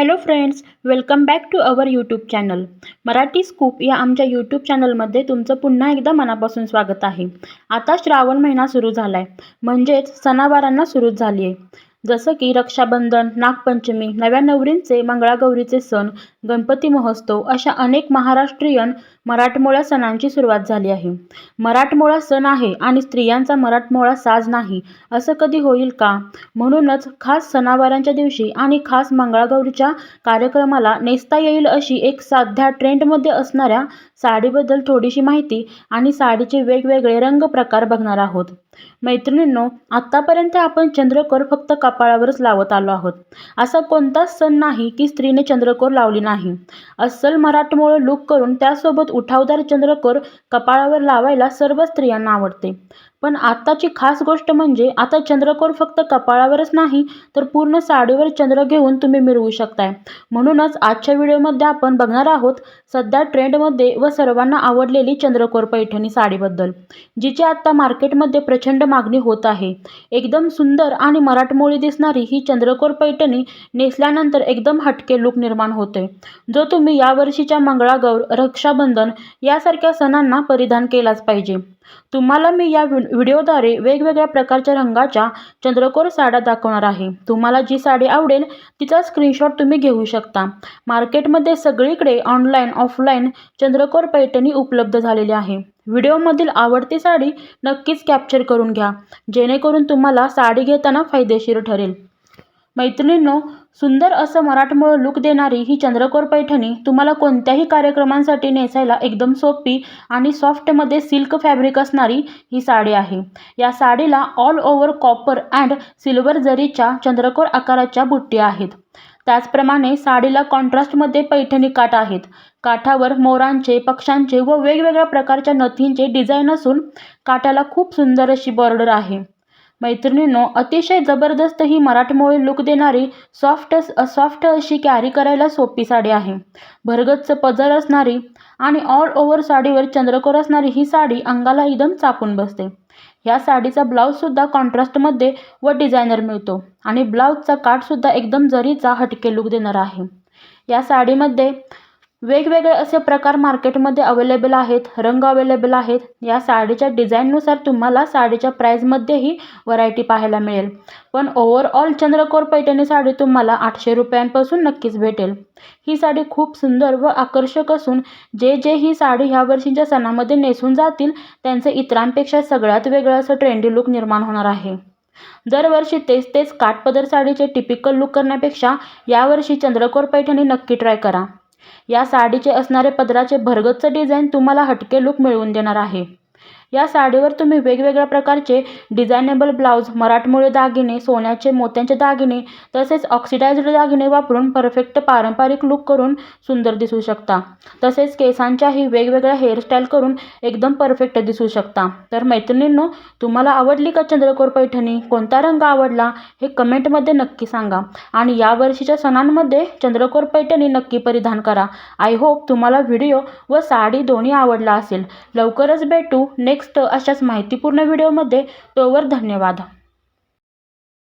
Hello friends welcome back to our YouTube channel. Marathi Scoop या आमच्या YouTube चॅनलमध्ये तुमचं पुन्हा एकदा मनापासून स्वागत आहे. आता श्रावण महिना सुरू झाला आहे म्हणजेच सणावारांना सुरू झाली आहे जसं की रक्षाबंधन नागपंचमी नव्या नवरींचे मंगळागौरीचे सण गणपती महोत्सव अशा अनेक महाराष्ट्रीयन मराठमोळ्या सणांची सुरुवात झाली आहे. मराठमोळा सण आहे आणि स्त्रियांचा मराठमोळा साज नाही असं कधी होईल का? म्हणूनच खास सणावारांच्या दिवशी आणि खास मंगळागौरीच्या कार्यक्रमाला नेसता येईल अशी एक साध्या ट्रेंडमध्ये असणाऱ्या साडीबद्दल थोडीशी माहिती आणि साडीचे वेगवेगळे रंग प्रकार बघणार आहोत. मैत्रिणींनो आत्तापर्यंत आपण चंद्रकोर फक्त कपाळावरच लावत आलो आहोत. असा कोणताच सण नाही की स्त्रीने चंद्रकोर लावली नाही. अस्सल मराठमोळ लूक करून त्यासोबत उठावदार चंद्रकोर कपाळावर लावायला सर्व स्त्रियांना आवडते. पण आत्ताची खास गोष्ट म्हणजे आता चंद्रकोर फक्त कपाळावरच नाही तर पूर्ण साडीवर चंद्र घेऊन तुम्ही मिळवू शकताय. म्हणूनच आजच्या व्हिडिओमध्ये आपण बघणार आहोत सध्या ट्रेंडमध्ये व सर्वांना आवडलेली चंद्रकोर पैठणी साडीबद्दल जिची आत्ता मार्केटमध्ये प्रचंड मागणी होत आहे. एकदम सुंदर आणि मराठमोळी दिसणारी ही चंद्रकोर पैठणी नेसल्यानंतर एकदम हटके लूक निर्माण होते. जो तुम्ही यावर्षीच्या मंगळागौर रक्षाबंधन यासारख्या सणांना परिधान केलाच पाहिजे. तुम्हाला मी या व्हिडिओद्वारे वेगवेगळ्या प्रकारच्या रंगाच्या चंद्रकोर साड्या दाखवणार आहे. तुम्हाला जी साडी आवडेल तिचा स्क्रीनशॉट तुम्ही घेऊ शकता. मार्केटमध्ये सगळीकडे ऑनलाईन ऑफलाईन चंद्रकोर पैठणी उपलब्ध झालेली आहे. व्हिडिओमधील आवडती साडी नक्कीच कॅप्चर करून घ्या. जेणेकरून तुम्हाला साडी घेताना फायदेशीर ठरेल. मैत्रिणींनो सुंदर असं मराठमोळं लुक देणारी ही चंद्रकोर पैठणी तुम्हाला कोणत्याही कार्यक्रमांसाठी नेसायला एकदम सोपी आणि सॉफ्टमध्ये सिल्क फॅब्रिक असणारी ही साडी आहे. या साडीला all over copper and silver जरीच्या चंद्रकोर आकाराच्या बुट्टी आहेत. त्याचप्रमाणे साडीला कॉन्ट्रास्टमध्ये पैठणी काठ आहेत. काठावर मोरांचे पक्ष्यांचे व वेगवेगळ्या प्रकारच्या नथींचे डिझाईन असून काठाला खूप सुंदर अशी बॉर्डर आहे. मैत्रिणींनो अतिशय जबरदस्त ही मराठमोळी लुक देणारी सॉफ्ट सॉफ्ट अशी कॅरी करायला सोपी साडी आहे. भरगच्च पजर असणारी आणि ऑल ओव्हर साडीवर चंद्रकोर असणारी ही साडी अंगाला एकदम चापून बसते. ह्या साडीचा ब्लाऊजसुद्धा कॉन्ट्रास्टमध्ये व डिझायनर मिळतो आणि ब्लाऊजचा काठसुद्धा एकदम जरीचा हटके लुक देणारा आहे. या साडीमध्ये वेगवेगळे असे प्रकार मार्केटमध्ये अवेलेबल आहेत रंग अवेलेबल आहेत. या साडीच्या डिझाईननुसार तुम्हाला साडीच्या प्राईजमध्येही व्हरायटी पाहायला मिळेल. पण ओव्हरऑल चंद्रकोर पैठणी साडी तुम्हाला आठशे रुपयांपासून नक्कीच भेटेल. ही साडी खूप सुंदर व आकर्षक असून जे जे ही साडी ह्या वर्षीच्या सणामध्ये नेसून जातील त्यांचे इतरांपेक्षा सगळ्यात वेगळं असं ट्रेंडी लुक निर्माण होणार आहे. दरवर्षी तेच तेच काठपदर साडीचे टिपिकल लुक करण्यापेक्षा यावर्षी चंद्रकोर पैठणी नक्की ट्राय करा. या साडीचे असणारे पदराचे भरगच्च डिझाईन तुम्हाला हटके लुक मिळवून देणार आहे. या साडीवर तुम्ही वेगवेगळ्या प्रकारचे डिझायनेबल ब्लाऊज मराठमोळे दागिने सोन्याचे मोत्यांचे दागिने तसेच ऑक्सिडाइज्ड दागिने वापरून परफेक्ट पारंपरिक लुक करून सुंदर दिसू शकता. तसेच केसांच्याही वेगवेगळ्या हेअरस्टाईल करून एकदम परफेक्ट दिसू शकता. तर मैत्रिणींनो तुम्हाला आवडली का चंद्रकोर पैठणी? कोणता रंग आवडला? हे कमेंटमध्ये नक्की सांगा. आणि यावर्षीच्या सणांमध्ये चंद्रकोर पैठणी नक्की परिधान करा. आय होप तुम्हाला व्हिडिओ व साडी दोन्ही आवडला असेल. लवकरच भेटू. नेक्स्ट टेक्स्ट अशाच माहितीपूर्ण व्हिडिओमध्ये तोवर धन्यवाद.